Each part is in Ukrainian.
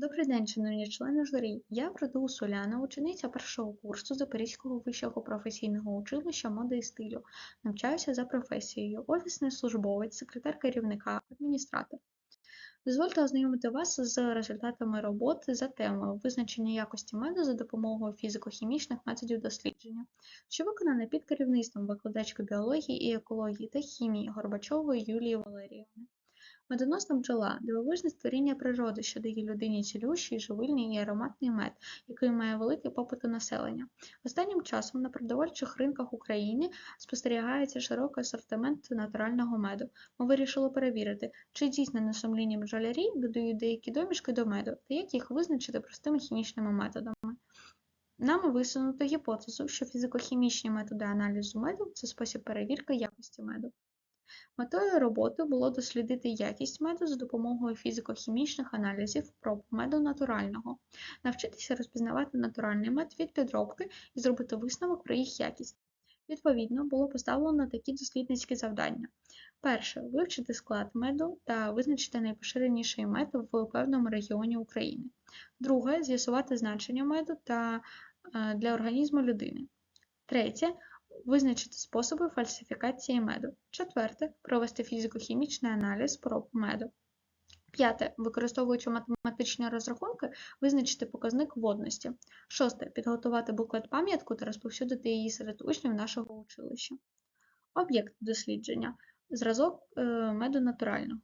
Добрий день, шановні члени журі. Я Продус Уляна, учениця першого курсу Запорізького вищого професійного училища моди і стилю. Навчаюся за професією офісний службовець, секретар керівника, адміністратор. Дозвольте ознайомити вас з результатами роботи за темою визначення якості меду за допомогою фізико-хімічних методів дослідження, що виконане під керівництвом викладачки біології і екології та хімії Горбачової Юлії Валеріївни. Медоносна бджола дивовижне створіння природи, що дає людині цілющий, живильний і ароматний мед, який має великий попит у населення. Останнім часом на продовольчих ринках України спостерігається широкий асортимент натурального меду. Ми вирішили перевірити, чи дійсно несумлінні бджолярі додають деякі домішки до меду та як їх визначити простими хімічними методами. Нами висунуто гіпотезу, що фізико-хімічні методи аналізу меду це спосіб перевірки якості меду. Метою роботи було дослідити якість меду за допомогою фізико-хімічних аналізів проб меду натурального, навчитися розпізнавати натуральний мед від підробки і зробити висновок про їх якість. Відповідно, було поставлено такі дослідницькі завдання. Перше вивчити склад меду та визначити найпоширеніший мед в певному регіоні України. Друге з'ясувати значення меду та е, для організму людини. Третє визначити способи фальсифікації меду. Четверте провести фізико-хімічний аналіз проб меду. П'яте, використовуючи математичні розрахунки, визначити показник водності. Шосте підготувати буклет пам'ятку та розповсюдити її серед учнів нашого училища. Об'єкт дослідження зразок е, меду натурального.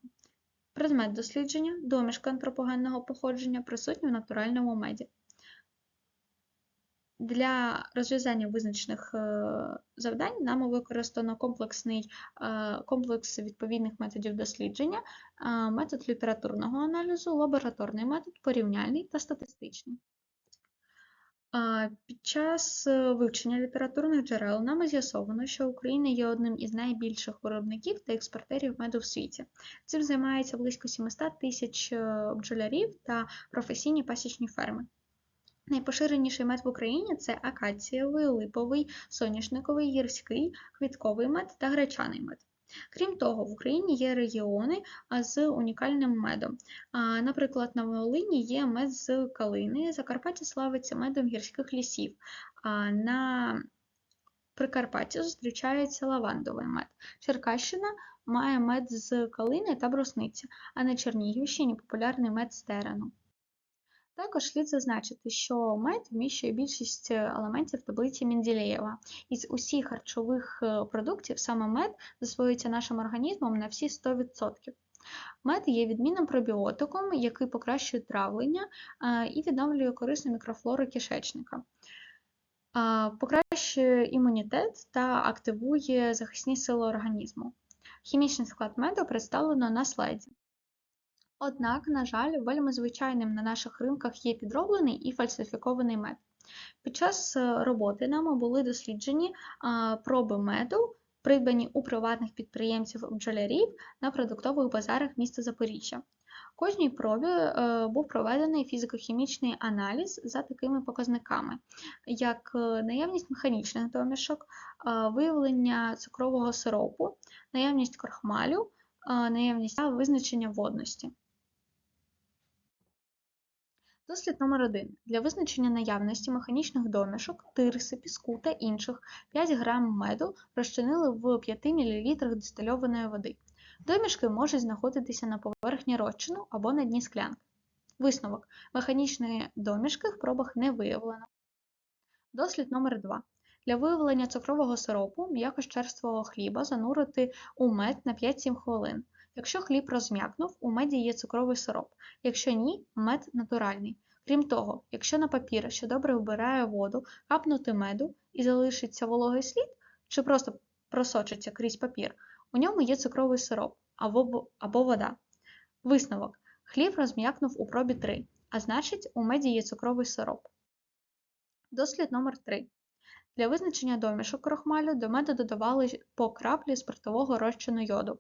Предмет дослідження домішка антропогенного походження присутній в натуральному меді. Для розв'язання визначених е, завдань нами використано комплексний е, комплекс відповідних методів дослідження, е, метод літературного аналізу, лабораторний метод, порівняльний та статистичний. Під час вивчення літературних джерел нами з'ясовано, що Україна є одним із найбільших виробників та експортерів меду в світі. Цим займається близько 700 тисяч бджолярів та професійні пасічні ферми. Найпоширеніший мед в Україні це акацієвий, липовий, соняшниковий, гірський, квітковий мед та гречаний мед. Крім того, в Україні є регіони з унікальним медом. Наприклад, на Волині є мед з калини, Закарпаття славиться медом гірських лісів. На Прикарпатті зустрічається лавандовий мед. Черкащина має мед з калини та брусниці, а на Чернігівщині популярний мед з терену. Також слід зазначити, що мед вміщує більшість е, елементів таблиці Менделєєва. Із усіх харчових е, продуктів саме мед засвоюється нашим організмом на всі 100%. Мед є відмінним пробіотиком, який покращує травлення е, і відновлює корисну мікрофлору кишечника. Покращує імунітет та активує захисні сили організму. Хімічний склад меду представлено на слайді. Однак, на жаль, вельми звичайним на наших ринках є підроблений і фальсифікований мед. Під час е, роботи нами були досліджені проби меду, придбані у приватних підприємців бджолярів на продуктових базарах міста Запоріжжя. Кожній пробі е, був проведений фізико-хімічний аналіз за такими показниками, як е, наявність механічних домішок, виявлення цукрового сиропу, наявність крохмалю, наявність та визначення водності. Дослід номер 1 Для визначення наявності механічних домішок, тирси, піску та інших 5 г меду розчинили в 5 мл дистильованої води. Домішки можуть знаходитися на поверхні розчину або на дні склянки. Висновок. Механічної домішки в пробах не виявлено. Дослід номер 2 Для виявлення цукрового сиропу м'якощерствого хліба занурити у мед на 5-7 хвилин. Якщо хліб розм'якнув, у меді є цукровий сироп, якщо ні, мед натуральний. Крім того, якщо на папір, що добре вбирає воду, капнути меду і залишиться вологий слід, чи просто просочиться крізь папір, у ньому є цукровий сироп або, або вода. Висновок. Хліб розм'якнув у пробі 3, а значить, у меді є цукровий сироп. Дослід номер 3 Для визначення домішок крохмалю до меду додавали по краплі спиртового розчину йоду.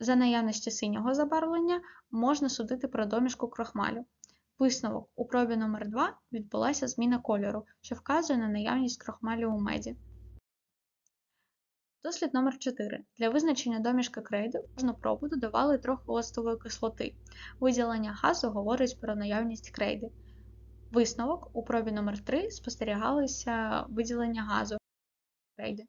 За наявності синього забарвлення можна судити про домішку крохмалю. Висновок у пробі номер 2 відбулася зміна кольору, що вказує на наявність крохмалю у меді. Дослід номер 4. Для визначення домішки крейди кожну пробу додавали трохи оцтової кислоти. Виділення газу говорить про наявність крейди. Висновок у пробі номер 3 спостерігалося виділення газу крейди.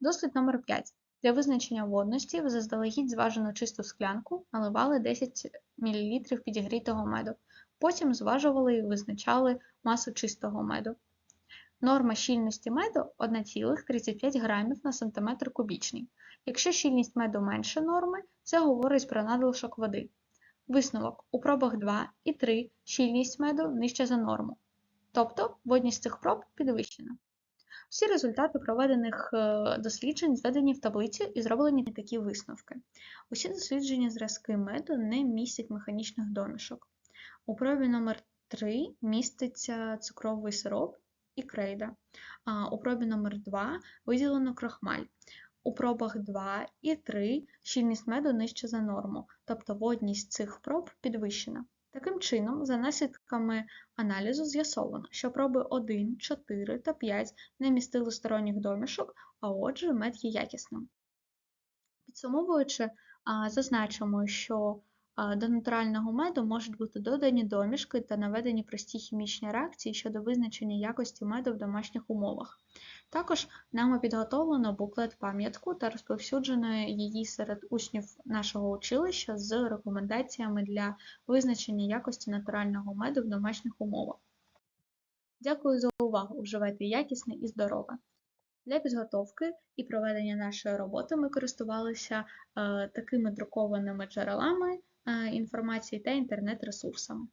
Дослід номер 5. Для визначення водності заздалегідь зважену чисту склянку наливали 10 мл підігрітого меду. Потім зважували і визначали масу чистого меду. Норма щільності меду 1,35 грамів на сантиметр кубічний. Якщо щільність меду менше норми, це говорить про надлишок води. Висновок у пробах 2 і 3 щільність меду нижча за норму. Тобто водність цих проб підвищена. Всі результати проведених е, досліджень зведені в таблицю і зроблені такі висновки. Усі досліджені зразки меду не містять механічних домішок. У пробі номер 3 міститься цукровий сироп і крейда. А у пробі номер 2 виділено крахмаль. У пробах 2 і 3 щільність меду нижча за норму, тобто водність цих проб підвищена. Таким чином, за наслідками аналізу з'ясовано, що проби 1, 4 та 5 не містили сторонніх домішок, а отже, мед є якісним. Підсумовуючи, зазначимо, що до натурального меду можуть бути додані домішки та наведені прості хімічні реакції щодо визначення якості меду в домашніх умовах. Також нами підготовлено буклет пам'ятку та розповсюджено її серед учнів нашого училища з рекомендаціями для визначення якості натурального меду в домашніх умовах. Дякую за увагу! Вживайте якісне і здорове! Для підготовки і проведення нашої роботи ми користувалися е, такими друкованими джерелами інформації та інтернет-ресурсами.